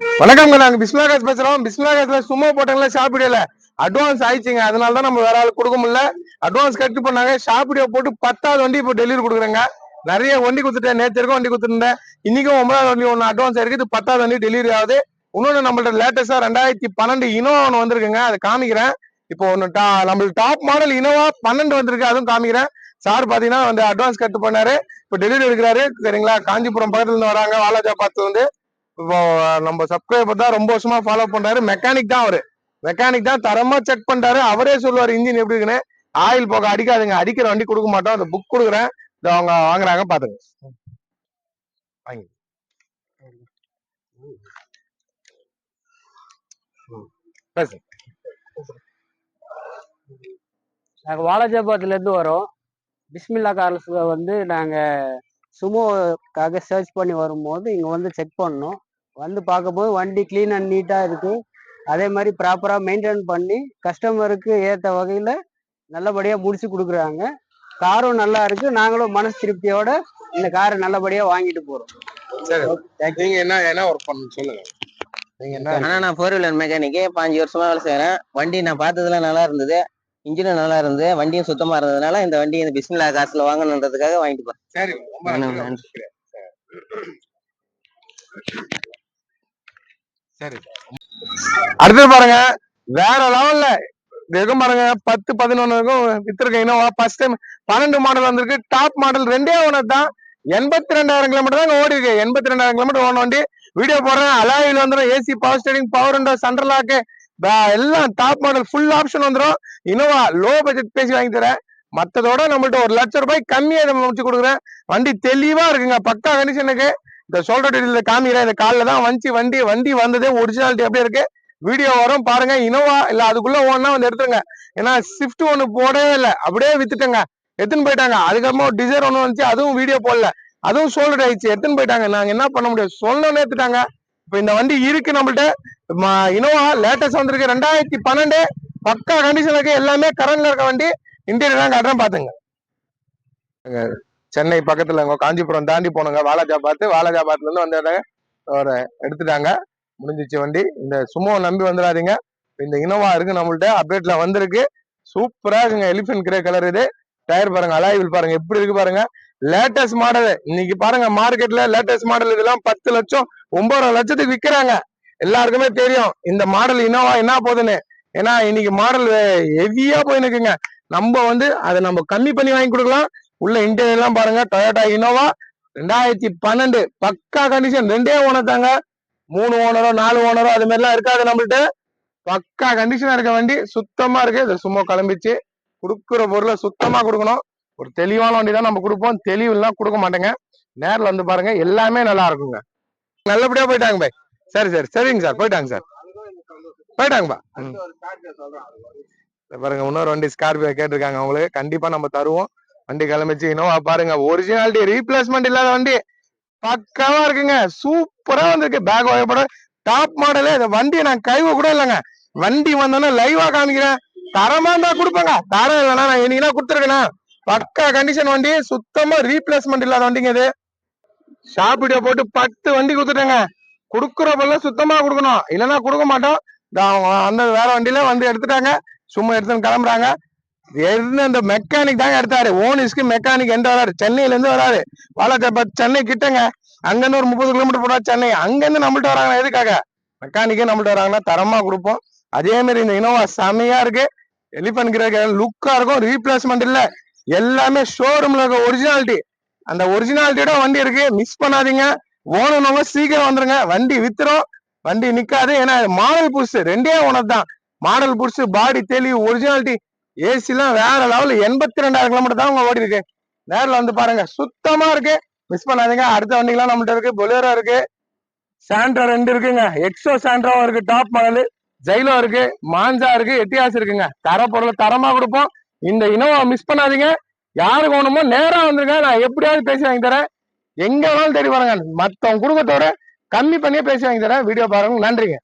வணக்கம்ங்க. நாங்க பிஸ்மிலாகாஸ் பேசுறோம். பிஸ்மிலாகாஸ்ல சும்மா போட்டாங்களா சாப்பிடல அட்வான்ஸ் ஆயிடுச்சுங்க. அதனால தான் நம்ம வேற ஆள் கொடுக்க முடியல. அட்வான்ஸ் கட்டு பண்ணாங்க ஷாப்பிடியோ போட்டு பத்தாவது வண்டி இப்போ டெலிவரி கொடுக்குறேங்க. நிறைய வண்டி கொடுத்துட்டேன். நேற்றுக்கும் வண்டி கொடுத்துருந்தேன். இன்னைக்கும் ஒன்பதாவது வண்டி ஒன்று அட்வான்ஸ் இருக்குது பத்தாவது வண்டி டெலிவரி ஆகுது. இன்னொன்று நம்மள்ட்ட லேட்டஸ்டா ரெண்டாயிரத்தி பன்னெண்டு இனோவா ஒன்று வந்திருக்குங்க. அதை காமிக்கிறேன். இப்போ ஒன்று டா நம்மளுக்கு டாப் மாடல் இனோவா பன்னெண்டு வந்திருக்கு. அதுவும் காமிக்கிறேன். சார் பாத்தீங்கன்னா வந்து அட்வான்ஸ் கட்டு பண்ணாரு. இப்போ டெலிவரி எடுக்கிறாரு. சரிங்களா? காஞ்சிபுரம் பக்கத்துல இருந்து வராங்க. வாலாஜா பார்த்து வந்து இப்போ நம்ம சப்ஸ்கிரைபர் தான் ரொம்ப வருஷமா ஃபாலோ பண்றாரு. மெக்கானிக் தான் அவரு. மெக்கானிக் தான் தரமா செக் பண்றாரு. அவரே சொல்லுவாரு இன்ஜின் எப்படி இருக்குன்னு? ஆயில் போக அடிக்காதுங்க. அடிக்கிற வண்டி கொடுக்க மாட்டோம். அந்த புக் கொடுக்குறேன். இதை அவங்க வாங்குறாங்க பாத்துங்க வாங்கி. ம். நாங்கள் வாலாஜாபாத்ல இருந்து வரோம். பிஸ்மில்லா கார்ஸ்ல வந்து நாங்கள் சுமோக்காக சர்ச் பண்ணி வரும்போது இங்கே வந்து செக் பண்ணோம். வந்து பார்க்கும்போது வண்டி க்ளீன் அண்ட் நீட்டாக இருக்கு. அதே மாதிரி ப்ராப்பராக மெயின்டைன் பண்ணி கஸ்டமருக்கு ஏற்ற வகையில் நல்லபடியாக முடிச்சு கொடுக்குறாங்க. காரும் நல்லா இருக்கு. நாங்களும் மனசு திருப்தியோட இந்த காரை நல்லபடியாக வாங்கிட்டு போகிறோம் சரி. நீங்க என்ன என்ன ஒர்க் பண்ணணும் சொல்லுங்க. நீங்க என்ன ஆனா நான் ஃபோர் வீலர் மெக்கானிக்கு பாஞ்சு வருஷமா வேலை செய்யறேன் வண்டி நான் பார்த்ததுல நல்லா இருந்தது. இன்ஜினும் நல்லா இருந்தது. வண்டியும் சுத்தமா இருந்ததுனால இந்த வண்டி இந்த பிஸ்மிலா காசுல வாங்கணுன்றதுக்காக வாங்கிட்டு போறேன். சரி. சரி. அடுத்தது பாருங்க. வேற லெவல்ல இருக்கும் பாருங்க. பத்து பதினொன்னு இருக்கும். வித்திருக்க இனோவா ஃபர்ஸ்ட் டைம் பன்னெண்டு மாடல் வந்திருக்கு. டாப் மாடல் ரெண்டே ஒன்று தான் எண்பத்தி ரெண்டாயிரம் கிலோமீட்டர் தான் ஓடி இருக்கு எண்பத்தி ரெண்டாயிரம் கிலோமீட்டர் ஓன வண்டி. வீடியோ போடுறேன். அலாயில் வந்துடும் AC power steering power window centre lock எல்லாம் டாப் மாடல் ஃபுல் ஆப்ஷன் வந்துடும் இனோவா லோ பட்ஜெட் பேசி வாங்கி தரேன். மற்றதோட நம்மள்ட்ட ஒரு லட்சம் ரூபாய் கம்மியாக நம்ம முடிச்சு கொடுக்குறேன். வண்டி தெளிவாக இருக்குங்க. பக்கா கண்டிஷனுக்கு இந்த சோல்டர் டீட்டெயில் காமிக்கிறேன். இந்த காலில் தான் வந்துச்சு வண்டி வண்டி வந்ததே ஒரிஜினாலிட்டி அப்படியே இருக்கு. வீடியோ வரும் பாருங்க. இனோவா இல்ல அதுக்குள்ள ஒன்னா வந்து எடுத்துருங்க. ஏன்னா ஷிஃப்ட் ஒன்று போடவே இல்லை. அப்படியே வித்துட்டேங்க. எடுத்துன்னு போயிட்டாங்க. அதுக்கப்புறமா டிசைர் ஒன்று வந்துச்சு. அதுவும் வீடியோ போடல. அதுவும் சோல்டர் ஆயிடுச்சு. எடுத்துன்னு போயிட்டாங்க. நாங்க என்ன பண்ண முடியும்? சொல்லணும்னு எடுத்துட்டாங்க. இப்போ இந்த வண்டி இருக்கு நம்மள்ட்ட. இனோவா லேட்டஸ்ட் வந்திருக்கு. ரெண்டாயிரத்தி பன்னெண்டு. பக்கா கண்டிஷன் இருக்கு எல்லாமே கரண்ட்ல இருக்க வண்டி. இன்டீரியர் தான் காட்டுறேன் பாத்துங்க. சென்னை பக்கத்துல இங்க காஞ்சிபுரம் தாண்டி போனோங்க. வாலாஜாபாத் வாலாஜாபாத்ல இருந்து வந்தாங்க ஒரு எடுத்துட்டாங்க. முடிஞ்சிச்சு வண்டி. இந்த சுமோ நம்பி வந்துடாதீங்க. இந்த இனோவா இருக்கு நம்மள்ட்ட. அப்டேட்ல வந்திருக்கு. சூப்பரா இருக்குங்க. எலிஃபென்ட் கிரே கலர் இது. டயர் பாருங்க. அலாய்வில் பாருங்க. எப்படி இருக்கு பாருங்க. லேட்டஸ்ட் மாடல் இன்னைக்கு பாருங்க மார்க்கெட்ல லேட்டஸ்ட் மாடல் இதெல்லாம் பத்து லட்சம் ஒன்பது லட்சத்துக்கு விற்கிறாங்க எல்லாருக்குமே தெரியும். இந்த மாடல் இனோவா என்ன போகுதுன்னு. ஏன்னா இன்னைக்கு மாடல் ஹெவியா போய் நிக்குங்க. நம்ம வந்து அதை நம்ம கம்மி பண்ணி வாங்கி கொடுக்கலாம். உள்ள இன்டீரியர் எல்லாம் பாருங்க டொயோட்டா இனோவா ரெண்டாயிரத்தி பன்னெண்டு. பக்கா கண்டிஷன் ரெண்டே ஓனர் தாங்க. மூணு ஓனரோ நாலு ஓனரோ அது மாதிரிலாம் இருக்காது நம்மள்ட்ட. பக்கா கண்டிஷனா இருக்க வண்டி சுத்தமா இருக்கு. இது சும்மா கிளம்பிச்சு கொடுக்குற பொருளை சுத்தமா கொடுக்கணும். ஒரு தெளிவான வண்டி தான் நம்ம கொடுப்போம். தெளிவுலாம் கொடுக்க மாட்டேங்க. நேரில் வந்து பாருங்க எல்லாமே நல்லா இருக்குங்க. நல்லபடியா போயிட்டாங்க பாய். சரி சரி சரிங்க சார். போயிட்டாங்க சார். போயிட்டாங்கப்பா ம். பாருங்க இன்னொரு வண்டி ஸ்கார்பியோ கேட்டிருக்காங்க அவங்களுக்கு. கண்டிப்பா நம்ம தருவோம். வண்டி கிளம்பிச்சு இனோவா பாருங்க. ஒரிஜினாலிட்டி ரீப்ளேஸ்மெண்ட் இல்லாத வண்டி. பக்காவா இருக்குங்க. சூப்பரா வந்திருக்கு. பேக் வகைப்பட டாப் மாடலு இந்த வண்டியை நான் கைவ கூட இல்லைங்க. வண்டி வந்தோன்னா லைவா காமிக்கிறேன். தரமா இருந்தா கொடுப்பேங்க. தரம் இல்லைனா நான் இன்னைக்கு கொடுத்துருக்கேண்ணா பக்கா கண்டிஷன் வண்டி. சுத்தமா ரீப்ளேஸ்மெண்ட் இல்லாத வண்டிங்க இது. ஷாப் வீடியோ போட்டு பத்து வண்டி கொடுத்துட்டேங்க. கொடுக்குற பொருளை சுத்தமா கொடுக்கணும். இல்லைன்னா கொடுக்க மாட்டோம். அவங்க அந்த வேற வண்டியில வந்து எடுத்துட்டாங்க. சும்மா எடுத்துன்னு கிளம்புறாங்க. இருந்து இந்த மெக்கானிக் தாங்க எடுத்தாரு? ஓனிஸ்க்கு மெக்கானிக் எந்த வராரு? சென்னையில இருந்து வராரு. வாலாஜாபாத் சென்னை கிட்டங்க. அங்கேருந்து ஒரு முப்பது கிலோமீட்டர் போனா சென்னை. அங்கேருந்து நம்மள்ட்ட வராங்க எதுக்காக? மெக்கானிக்கே நம்மள்ட்ட வராங்கன்னா தரமா கொடுப்போம். அதே மாதிரி இந்த இனோவா செமையா இருக்கு. எலிபன் கிரக லுக்கா இருக்கும். ரீப்ளேஸ்மெண்ட் இல்ல. எல்லாமே ஷோரூம்ல இருக்க ஒரிஜினாலிட்டி அந்த ஒரிஜினாலிட்டியோட வண்டி இருக்கு. மிஸ் பண்ணாதீங்க. ஓனவங்க சீக்கிரம் வந்துருங்க. வண்டி வித்துரும். வண்டி நிக்காது. ஏன்னா மாடல் புதுசு. ரெண்டே ஓனர் தான். மாடல் புதுசு. பாடி தெளிவு ஒரிஜினாலிட்டி ஏசி எல்லாம் வேற லெவல் எண்பத்தி ரெண்டாயிரம் கிலோமீட்டர் தான் உங்க ஓடி இருக்கு. நேரில் வந்து பாருங்க சுத்தமா இருக்கு. மிஸ் பண்ணாதீங்க. அடுத்த வண்டிலாம் நம்மகிட்ட இருக்கு. பொலேரோ இருக்கு. சாண்ட்ரா ரெண்டு இருக்குங்க. எக்ஸோ சாண்ட்ராவும் இருக்கு. டாப் மாடல் ஜைலோ இருக்கு. மாஞ்சா இருக்கு. எட்டியாஸ் இருக்குங்க. தர பொருள் தரமா கொடுப்போம். இந்த இனோவா மிஸ் பண்ணாதீங்க. யாருக்கு வேணுமோ நேரா வந்துருங்க. நான் எப்படியாவது பேசி வாங்கி தரேன். எங்க வேணாலும் தேடி பாருங்க. மத்தவங்க குடும்பத்தோட கம்மி பண்ணியே பேசி வாங்கி தரேன். வீடியோ பாருங்க. நன்றிங்க.